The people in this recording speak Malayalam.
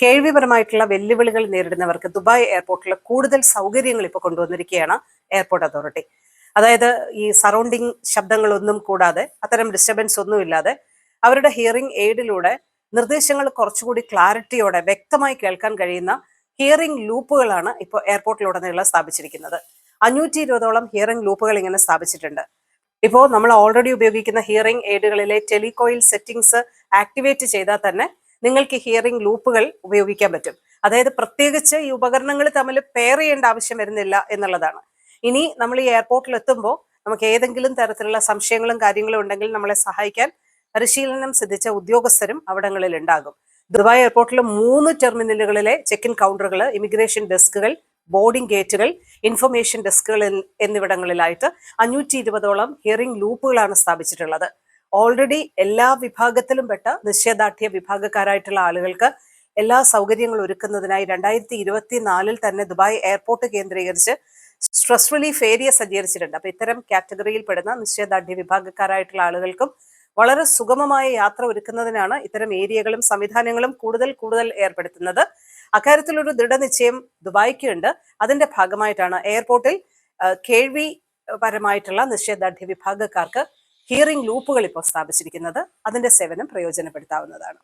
കേൾവിപരമായിട്ടുള്ള വെല്ലുവിളികൾ നേരിടുന്നവർക്ക് ദുബായ് എയർപോർട്ടിൽ കൂടുതൽ സൗകര്യങ്ങൾ ഇപ്പോൾ കൊണ്ടുവന്നിരിക്കുകയാണ് എയർപോർട്ട് അതോറിറ്റി. അതായത് ഈ സറൗണ്ടിങ് ശബ്ദങ്ങളൊന്നും കൂടാതെ അത്തരം ഡിസ്റ്റർബൻസ് ഒന്നും ഇല്ലാതെ അവരുടെ ഹിയറിംഗ് എയ്ഡിലൂടെ നിർദ്ദേശങ്ങൾ കുറച്ചുകൂടി ക്ലാരിറ്റിയോടെ വ്യക്തമായി കേൾക്കാൻ കഴിയുന്ന ഹിയറിംഗ് ലൂപ്പുകളാണ് ഇപ്പോൾ എയർപോർട്ടിലുടനീളം സ്ഥാപിച്ചിരിക്കുന്നത്. അഞ്ഞൂറ്റി ഇരുപതോളം ഹിയറിംഗ് ലൂപ്പുകൾ ഇങ്ങനെ സ്ഥാപിച്ചിട്ടുണ്ട്. ഇപ്പോൾ നമ്മൾ ഓൾറെഡി ഉപയോഗിക്കുന്ന ഹിയറിംഗ് എയ്ഡുകളിലെ ടെലികോയിൽ സെറ്റിംഗ്സ് ആക്ടിവേറ്റ് ചെയ്താൽ തന്നെ നിങ്ങൾക്ക് ഹിയറിംഗ് ലൂപ്പുകൾ ഉപയോഗിക്കാൻ പറ്റും. അതായത് പ്രത്യേകിച്ച് ഈ ഉപകരണങ്ങൾ തമ്മിൽ പെയർ ചെയ്യേണ്ട ആവശ്യം വരുന്നില്ല എന്നുള്ളതാണ്. ഇനി നമ്മൾ ഈ എയർപോർട്ടിൽ എത്തുമ്പോൾ നമുക്ക് ഏതെങ്കിലും തരത്തിലുള്ള സംശയങ്ങളും കാര്യങ്ങളും ഉണ്ടെങ്കിൽ നമ്മളെ സഹായിക്കാൻ പരിശീലനം സിദ്ധിച്ച ഉദ്യോഗസ്ഥരും അവിടങ്ങളിൽ ഉണ്ടാകും. ദുബായ് എയർപോർട്ടിലെ മൂന്ന് ടെർമിനലുകളിലെ ചെക്ക് ഇൻ കൗണ്ടറുകൾ ഇമിഗ്രേഷൻ ഡെസ്കുകൾ ബോർഡിംഗ് ഗേറ്റുകൾ ഇൻഫർമേഷൻ ഡെസ്കുകൾ എന്നിവിടങ്ങളിലായിട്ട് അഞ്ഞൂറ്റി ഇരുപതോളം ഹിയറിംഗ് ലൂപ്പുകളാണ് സ്ഥാപിച്ചിട്ടുള്ളത്. ഓൾറെഡി എല്ലാ വിഭാഗത്തിലും പെട്ട നിശ്ചയദാർഢ്യ വിഭാഗക്കാരായിട്ടുള്ള ആളുകൾക്ക് എല്ലാ സൗകര്യങ്ങളും ഒരുക്കുന്നതിനായി രണ്ടായിരത്തി ഇരുപത്തിനാലിൽ തന്നെ ദുബായ് എയർപോർട്ട് കേന്ദ്രീകരിച്ച് സ്ട്രെസ് റിലീഫ് ഏരിയ സജ്ജീകരിച്ചിട്ടുണ്ട്. അപ്പൊ ഇത്തരം കാറ്റഗറിയിൽ പെടുന്ന നിശ്ചയദാർഢ്യ വിഭാഗക്കാരായിട്ടുള്ള ആളുകൾക്കും വളരെ സുഗമമായ യാത്ര ഒരുക്കുന്നതിനാണ് ഇത്തരം ഏരിയകളും സംവിധാനങ്ങളും കൂടുതൽ കൂടുതൽ ഏർപ്പെടുത്തുന്നത്. അക്കാര്യത്തിലൊരു ദൃഢനിശ്ചയം ദുബായ്ക്ക് ഉണ്ട് അതിന്റെ ഭാഗമായിട്ടാണ് എയർപോർട്ടിൽ കേൾവി പരമായിട്ടുള്ള നിശ്ചയദാർഢ്യ വിഭാഗക്കാർക്ക് ഹിയറിംഗ് ലൂപ്പുകൾ ഇപ്പോൾ സ്ഥാപിച്ചിരിക്കുന്നത് അതിന്റെ സേവനം പ്രയോജനപ്പെടുത്താവുന്നതാണ്.